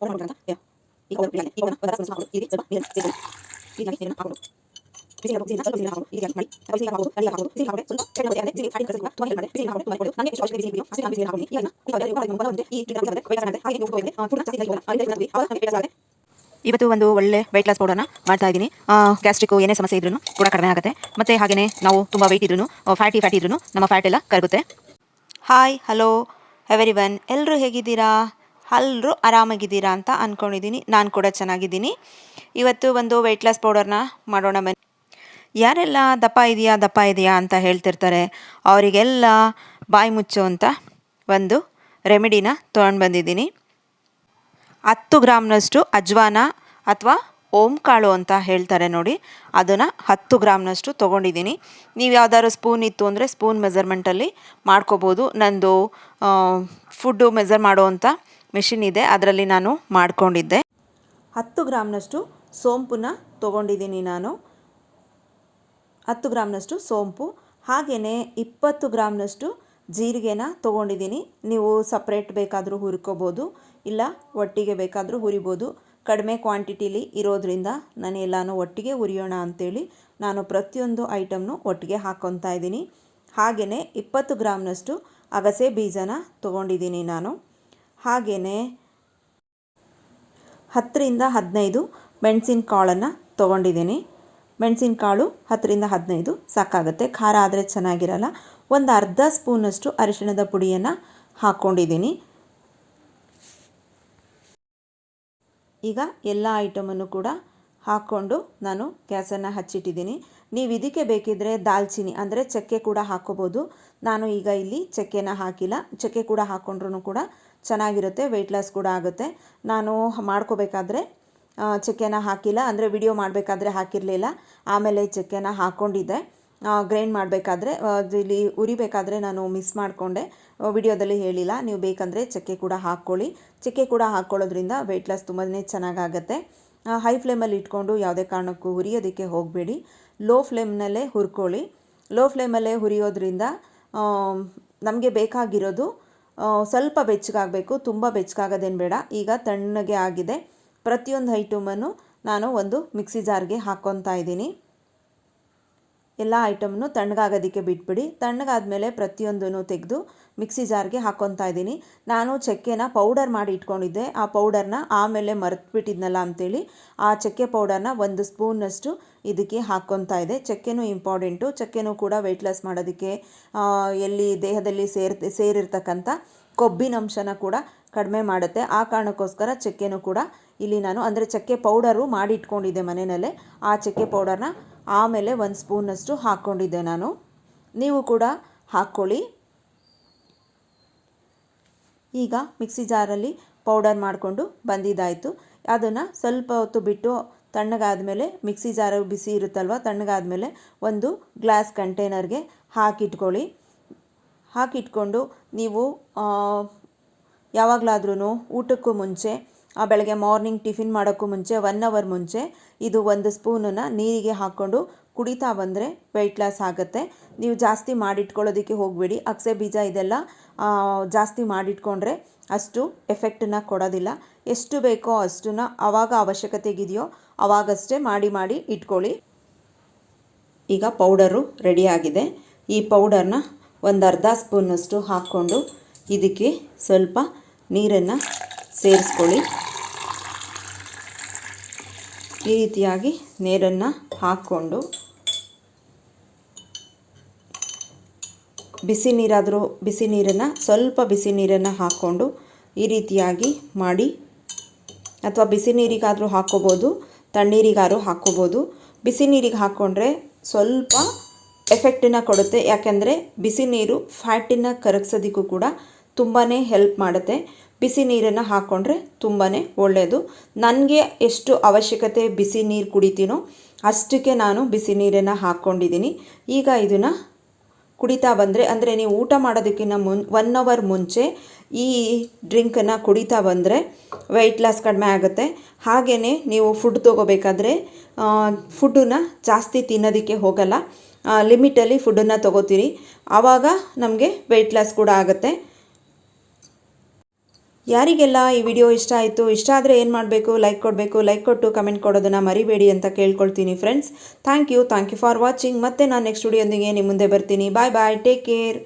ಅಂತ ಈಗ ಬಿಡಿ ಈಗ ಒಂದು ಸ್ವಲ್ಪ ಇಲ್ಲಿ ಸ್ವಲ್ಪ ನೀರು ಸೇರಿಸಿ ಹೀಗಾಗಿ ನೀರನ್ನು ಹಾಕೋದು ಬಿಸಿ ನೀರು ಸ್ವಲ್ಪ ಬಿಸಿ ನೀರು ಹಾಕೋದು ಹೀಗಾಗಿ ಮಾಡಿ ಬಿಸಿ ನೀರು ಹಾಕೋದು ಅಲ್ಲಿ ಹಾಕೋದು ಬಿಸಿ ನೀರು ಹಾಕೋದು ಸ್ವಲ್ಪ ಕೆಳಗೆ ಅಂದರೆ ಬಿಸಿ ಹಾಕಿ ಕಳಿಸಿ ತುಂಬ ಮಾಡಿ ಹಾಕೋದು ನನಗೆ ಎಷ್ಟು ಅವಶ್ಯಕತೆ ಬಿಸಿ ನೀರು ಹಸಿ ಬಿಸಿ ನೀರು ಹಾಕೋದು ಈಗ ಕುಡಿಯೋದು ಕುಡಿಯೋದು ಮುಂಬಲ ಒಂದು ಈ ವೈಟ್ ಮಾಡಿದ್ರೆ ಹಾಗೆ ನೀವು ಹೋಗಿದೆ ಫುಡ್ ಜಾಸ್ತಿ ಹೋಗೋಣ ಅಲ್ಲಿ ನಮಗೆ ಅವಾಗ ನಮಗೆ ಬೇಡ ಇವತ್ತು ಒಂದು ಒಳ್ಳೆ ವೆಯ್ಟ್ ಲಾಸ್ ಪೌಡರ್ನ ಮಾಡ್ತಾ ಇದ್ದೀನಿ ಗ್ಯಾಸ್ಟ್ರಿಕ್ ಏನೇ ಸಮಸ್ಯೆ ಇದ್ರೂ ಕೂಡ ಕಡಿಮೆ ಆಗುತ್ತೆ ಮತ್ತು ಹಾಗೆಯೇ ನಾವು ತುಂಬ ವೆಯ್ಟ್ ಇದ್ರೂ ಫ್ಯಾಟಿ ಫ್ಯಾಟಿ ಇದ್ರೂ ನಮ್ಮ ಫ್ಯಾಟ್ ಎಲ್ಲ ಕರಗುತ್ತೆ ಹಾಯ್ ಹಲೋ ಎವರಿ ಒನ್ ಎಲ್ಲರೂ ಹೇಗಿದ್ದೀರಾ ಎಲ್ಲರೂ ಆರಾಮಾಗಿದ್ದೀರಾ ಅಂತ ಅಂದ್ಕೊಂಡಿದ್ದೀನಿ ನಾನು ಕೂಡ ಚೆನ್ನಾಗಿದ್ದೀನಿ. ಇವತ್ತು ಒಂದು ವೆಯ್ಟ್ ಲಾಸ್ ಪೌಡರ್ನ ಮಾಡೋಣ ಬನ್ನಿ. ಯಾರೆಲ್ಲ ದಪ್ಪ ಇದೆಯಾ ದಪ್ಪ ಇದೆಯಾ ಅಂತ ಹೇಳ್ತಿರ್ತಾರೆ, ಅವರಿಗೆಲ್ಲ ಬಾಯಿ ಮುಚ್ಚೋ ಅಂತ ಒಂದು ರೆಮಿಡಿನ ತೊಗೊಂಡು ಬಂದಿದ್ದೀನಿ. ಹತ್ತು ಗ್ರಾಮ್ನಷ್ಟು ಅಜ್ವಾನ ಅಥವಾ ಓಂ ಕಾಳು ಅಂತ ಹೇಳ್ತಾರೆ ನೋಡಿ. ಅದನ್ನು ಹತ್ತು ಗ್ರಾಮ್ನಷ್ಟು ತೊಗೊಂಡಿದ್ದೀನಿ. ನೀವು ಯಾವ್ದಾದ್ರು ಸ್ಪೂನ್ ಇತ್ತು ಅಂದರೆ ಸ್ಪೂನ್ ಮೆಜರ್ಮೆಂಟಲ್ಲಿ ಮಾಡ್ಕೋಬೋದು. ನಂದು ಫುಡ್ಡು ಮೆಜರ್ ಮಾಡುವಂಥ ಮೆಷಿನ್ ಇದೆ. ಅದರಲ್ಲಿ ನಾನು ಮಾಡಿಕೊಂಡಿದ್ದೆ. ಹತ್ತು ಗ್ರಾಮ್ನಷ್ಟು ಸೋಂಪನ್ನ ತೊಗೊಂಡಿದ್ದೀನಿ ನಾನು. ಹತ್ತು ಗ್ರಾಮ್ನಷ್ಟು ಸೋಂಪು. ಹಾಗೆಯೇ ಇಪ್ಪತ್ತು ಗ್ರಾಮ್ನಷ್ಟು ಜೀರಿಗೆನ ತೊಗೊಂಡಿದ್ದೀನಿ. ನೀವು ಸಪ್ರೇಟ್ ಬೇಕಾದರೂ ಹುರ್ಕೋಬೋದು. ಇಲ್ಲ, ಒಟ್ಟಿಗೆ ಬೇಕಾದರೂ ಹುರಿಬೋದು. ಕಡಿಮೆ ಕ್ವಾಂಟಿಟಿಲಿ ಇರೋದ್ರಿಂದ ನಾನು ಎಲ್ಲನೂ ಒಟ್ಟಿಗೆ ಉರಿಯೋಣ ಅಂಥೇಳಿ ನಾನು ಪ್ರತಿಯೊಂದು ಐಟಮ್ನು ಒಟ್ಟಿಗೆ ಹಾಕ್ಕೊತಾ ಇದ್ದೀನಿ. ಹಾಗೆಯೇ ಇಪ್ಪತ್ತು ಗ್ರಾಮ್ನಷ್ಟು ಅಗಸೆ ಬೀಜನ ತೊಗೊಂಡಿದ್ದೀನಿ ನಾನು. ಹಾಗೆಯೇ ಹತ್ತರಿಂದ ಹದಿನೈದು ಮೆಣಸಿನ ಕಾಳನ್ನು ತೊಗೊಂಡಿದ್ದೀನಿ. ಮೆಣಸಿನ ಕಾಳು ಹತ್ತರಿಂದ ಹದಿನೈದು ಸಾಕಾಗುತ್ತೆ. ಖಾರ ಆದರೆ ಚೆನ್ನಾಗಿರಲ್ಲ. ಒಂದು ಅರ್ಧ ಸ್ಪೂನಷ್ಟು ಅರಿಶಿಣದ ಪುಡಿಯನ್ನು ಹಾಕ್ಕೊಂಡಿದ್ದೀನಿ ಈಗ ಎಲ್ಲ ಐಟಮನ್ನು ಕೂಡ ಹಾಕ್ಕೊಂಡು ನಾನು ಗ್ಯಾಸನ್ನು ಹಚ್ಚಿಟ್ಟಿದ್ದೀನಿ. ನೀವು ಇದಕ್ಕೆ ಬೇಕಿದ್ದರೆ ದಾಲ್ಚಿನ್ನಿ ಅಂದರೆ ಚಕ್ಕೆ ಕೂಡ ಹಾಕ್ಕೋಬೋದು. ನಾನು ಈಗ ಇಲ್ಲಿ ಚಕ್ಕೆನ ಹಾಕಿಲ್ಲ. ಚಕ್ಕೆ ಕೂಡ ಹಾಕ್ಕೊಂಡ್ರೂ ಕೂಡ ಚೆನ್ನಾಗಿರುತ್ತೆ ವೆಯ್ಟ್ ಲಾಸ್ ಕೂಡ ಆಗುತ್ತೆ. ನಾನು ಮಾಡ್ಕೋಬೇಕಾದ್ರೆ ಚಕ್ಕೆನ ಹಾಕಿಲ್ಲ ಅಂದರೆ ವಿಡಿಯೋ ಮಾಡಬೇಕಾದ್ರೆ ಹಾಕಿರಲಿಲ್ಲ. ಆಮೇಲೆ ಚಕ್ಕೆನ ಹಾಕ್ಕೊಂಡಿದ್ದೆ. ಗ್ರೈಂಡ್ ಮಾಡಬೇಕಾದ್ರೆ ಇಲ್ಲಿ ಉರಿಬೇಕಾದ್ರೆ ನಾನು ಮಿಸ್ ಮಾಡಿಕೊಂಡೆ. ವಿಡಿಯೋದಲ್ಲಿ ಹೇಳಿಲ್ಲ. ನೀವು ಬೇಕಂದರೆ ಚಕ್ಕೆ ಕೂಡ ಹಾಕ್ಕೊಳ್ಳಿ. ಚಕ್ಕೆ ಕೂಡ ಹಾಕ್ಕೊಳ್ಳೋದ್ರಿಂದ ವೆಯ್ಟ್ ಲಾಸ್ ತುಂಬಾ ಚೆನ್ನಾಗಾಗತ್ತೆ. ಹೈ ಫ್ಲೇಮಲ್ಲಿ ಇಟ್ಕೊಂಡು ಯಾವುದೇ ಕಾರಣಕ್ಕೂ ಹುರಿಯೋದಕ್ಕೆ ಹೋಗಬೇಡಿ. ಲೋ ಫ್ಲೇಮ್ನಲ್ಲೇ ಹುರ್ಕೊಳ್ಳಿ. ಲೋ ಫ್ಲೇಮಲ್ಲೇ ಹುರಿಯೋದ್ರಿಂದ ನಮಗೆ ಬೇಕಾಗಿರೋದು ಸ್ವಲ್ಪ ಬೆಚ್ಚಗಾಗಬೇಕು, ತುಂಬ ಬೆಚ್ಚಗಾಗೋದೇನು ಬೇಡ. ಈಗ ತಣ್ಣಗೆ ಆಗಿದೆ. ಪ್ರತಿಯೊಂದು ಐಟಮನ್ನು ನಾನು ಒಂದು ಮಿಕ್ಸಿ ಜಾರ್ಗೆ ಹಾಕ್ಕೊತಾ ಇದ್ದೀನಿ. ಎಲ್ಲ ಐಟಮ್ನು ತಣ್ಣಗಾಗೋದಕ್ಕೆ ಬಿಟ್ಬಿಡಿ. ತಣ್ಣಗಾದ್ಮೇಲೆ ಪ್ರತಿಯೊಂದನ್ನು ತೆಗೆದು ಮಿಕ್ಸಿ ಜಾರ್ಗೆ ಹಾಕ್ಕೊತಾ ಇದ್ದೀನಿ. ನಾನು ಚಕ್ಕೆನ ಪೌಡರ್ ಮಾಡಿ ಇಟ್ಕೊಂಡಿದ್ದೆ. ಆ ಪೌಡರ್ನ ಆಮೇಲೆ ಮರೆತುಬಿಟ್ಟಿದ್ನಲ್ಲ ಅಂತೇಳಿ ಆ ಚಕ್ಕೆ ಪೌಡರ್ನ ಒಂದು ಸ್ಪೂನಷ್ಟು ಇದಕ್ಕೆ ಹಾಕ್ಕೊತಾ ಇದೆ ಚಕ್ಕೆನೂ ಇಂಪಾರ್ಟೆಂಟು. ಚಕ್ಕೆನೂ ಕೂಡ ವೆಯ್ಟ್ ಲಾಸ್ ಮಾಡೋದಕ್ಕೆ ಎಲ್ಲಿ ದೇಹದಲ್ಲಿ ಸೇರ್, ಸೇರಿರ್ತಕ್ಕಂಥ ಕೊಬ್ಬಿನಂಶನ ಕೂಡ ಕಡಿಮೆ ಮಾಡುತ್ತೆ. ಆ ಕಾರಣಕ್ಕೋಸ್ಕರ ಚಕ್ಕೆನೂ ಕೂಡ ಇಲ್ಲಿ ನಾನು ಅಂದರೆ ಚಕ್ಕೆ ಪೌಡರು ಮಾಡಿ ಇಟ್ಕೊಂಡಿದ್ದೆ ಮನೆಯಲ್ಲೇ. ಆ ಚಕ್ಕೆ ಪೌಡರ್ನ ಆಮೇಲೆ ಒಂದು ಸ್ಪೂನಷ್ಟು ಹಾಕ್ಕೊಂಡಿದ್ದೆ ನಾನು. ನೀವು ಕೂಡ ಹಾಕ್ಕೊಳ್ಳಿ. ಈಗ ಮಿಕ್ಸಿ ಜಾರಲ್ಲಿ ಪೌಡರ್ ಮಾಡಿಕೊಂಡು ಬಂದಿದ್ದಾಯಿತು. ಅದನ್ನು ಸ್ವಲ್ಪ ಹೊತ್ತು ಬಿಟ್ಟು ತಣ್ಣಗಾದಮೇಲೆ ಮಿಕ್ಸಿ ಜಾರ ಬಿಸಿ ಇರುತ್ತಲ್ವ, ತಣ್ಣಗಾದಮೇಲೆ ಒಂದು ಗ್ಲಾಸ್ ಕಂಟೈನರ್ಗೆ ಹಾಕಿಟ್ಕೊಳ್ಳಿ. ಹಾಕಿಟ್ಕೊಂಡು ನೀವು ಯಾವಾಗಲಾದ್ರೂ ಊಟಕ್ಕೂ ಮುಂಚೆ ಬೆಳಗ್ಗೆ ಮಾರ್ನಿಂಗ್ ಟಿಫಿನ್ ಮಾಡೋಕ್ಕೂ ಮುಂಚೆ ಒನ್ ಅವರ್ ಮುಂಚೆ ಇದು ಒಂದು ಸ್ಪೂನನ್ನು ನೀರಿಗೆ ಹಾಕ್ಕೊಂಡು ಕುಡಿತಾ ಬಂದರೆ ವೆಯ್ಟ್ ಲಾಸ್ ಆಗುತ್ತೆ. ನೀವು ಜಾಸ್ತಿ ಮಾಡಿಟ್ಕೊಳ್ಳೋದಕ್ಕೆ ಹೋಗಬೇಡಿ. ಅಗಸೆ ಬೀಜ ಇದೆಲ್ಲ ಜಾಸ್ತಿ ಮಾಡಿಟ್ಕೊಂಡ್ರೆ ಅಷ್ಟು ಎಫೆಕ್ಟನ್ನು ಕೊಡೋದಿಲ್ಲ. ಎಷ್ಟು ಬೇಕೋ ಅಷ್ಟನ್ನ ಆವಾಗ ಅವಶ್ಯಕತೆಗಿದೆಯೋ ಆವಾಗಷ್ಟೇ ಮಾಡಿ ಮಾಡಿ ಇಟ್ಕೊಳ್ಳಿ. ಈಗ ಪೌಡರು ರೆಡಿಯಾಗಿದೆ ಈ ಪೌಡರ್ನ ಒಂದು ಅರ್ಧ ಸ್ಪೂನಷ್ಟು ಹಾಕ್ಕೊಂಡು ಇದಕ್ಕೆ ಸ್ವಲ್ಪ ನೀರನ್ನು ಸೇರಿಸ್ಕೊಳ್ಳಿ. ಈ ರೀತಿಯಾಗಿ ನೀರನ್ನು ಹಾಕ್ಕೊಂಡು ಬಿಸಿ ನೀರಾದರೂ ಬಿಸಿ ನೀರನ್ನು, ಸ್ವಲ್ಪ ಬಿಸಿ ನೀರನ್ನು ಹಾಕ್ಕೊಂಡು ಈ ರೀತಿಯಾಗಿ ಮಾಡಿ ಅಥವಾ ಬಿಸಿ ನೀರಿಗಾದರೂ ಹಾಕ್ಕೋಬೋದು, ತಣ್ಣೀರಿಗಾದ್ರೂ ಹಾಕ್ಕೋಬೋದು. ಬಿಸಿ ನೀರಿಗೆ ಹಾಕ್ಕೊಂಡ್ರೆ ಸ್ವಲ್ಪ ಎಫೆಕ್ಟನ್ನು ಕೊಡುತ್ತೆ. ಯಾಕೆಂದರೆ ಬಿಸಿ ನೀರು ಫ್ಯಾಟಿನ ಕರಗಿಸೋದಕ್ಕೂ ಕೂಡ ತುಂಬಾ ಹೆಲ್ಪ್ ಮಾಡುತ್ತೆ. ಬಿಸಿ ನೀರನ್ನು ಹಾಕ್ಕೊಂಡ್ರೆ ತುಂಬಾ ಒಳ್ಳೆಯದು ನನಗೆ ಎಷ್ಟು ಅವಶ್ಯಕತೆ ಬಿಸಿ ನೀರು ಕುಡಿತೀನೋ ಅಷ್ಟಕ್ಕೆ ನಾನು ಬಿಸಿ ನೀರನ್ನು ಹಾಕ್ಕೊಂಡಿದ್ದೀನಿ ಈಗ ಇದನ್ನು ಕುಡಿತಾ ಬಂದರೆ, ಅಂದರೆ ನೀವು ಊಟ ಮಾಡೋದಕ್ಕಿಂತ ಮುನ್ ಒನ್ ಅವರ್ ಮುಂಚೆ ಈ ಡ್ರಿಂಕನ್ನು ಕುಡಿತಾ ಬಂದರೆ ವೆಯ್ಟ್ ಲಾಸ್ ಕಡಿಮೆ ಆಗುತ್ತೆ. ಹಾಗೆಯೇ ನೀವು ಫುಡ್ ತೊಗೋಬೇಕಾದ್ರೆ ಫುಡ್ಡನ್ನ ಜಾಸ್ತಿ ತಿನ್ನೋದಕ್ಕೆ ಹೋಗಲ್ಲ. ಲಿಮಿಟಲ್ಲಿ ಫುಡ್ಡನ್ನು ತೊಗೋತೀರಿ. ಆವಾಗ ನಮಗೆ ವೆಯ್ಟ್ ಲಾಸ್ ಕೂಡ ಆಗುತ್ತೆ. ಯಾರಿಗೆಲ್ಲ ಈ ವಿಡಿಯೋ ಇಷ್ಟ ಆಯಿತು, ಇಷ್ಟ ಆದರೆ ಏನು ಮಾಡಬೇಕು ಲೈಕ್ ಕೊಡಬೇಕು ಲೈಕ್ ಕೊಟ್ಟು ಕಮೆಂಟ್ ಕೊಡೋದನ್ನು ಮರಿಬೇಡಿ ಅಂತ ಕೇಳ್ಕೊಳ್ತೀನಿ friends thank you thank you for watching ಮತ್ತೆ ನಾನು ನೆಕ್ಸ್ಟ್ ವಿಡಿಯೋಂದಿಗೆ ನಿಮ್ಮ ಮುಂದೆ ಬರ್ತೀನಿ. ಬಾಯ್ ಬಾಯ್ ಟೇಕ್ ಕೇರ್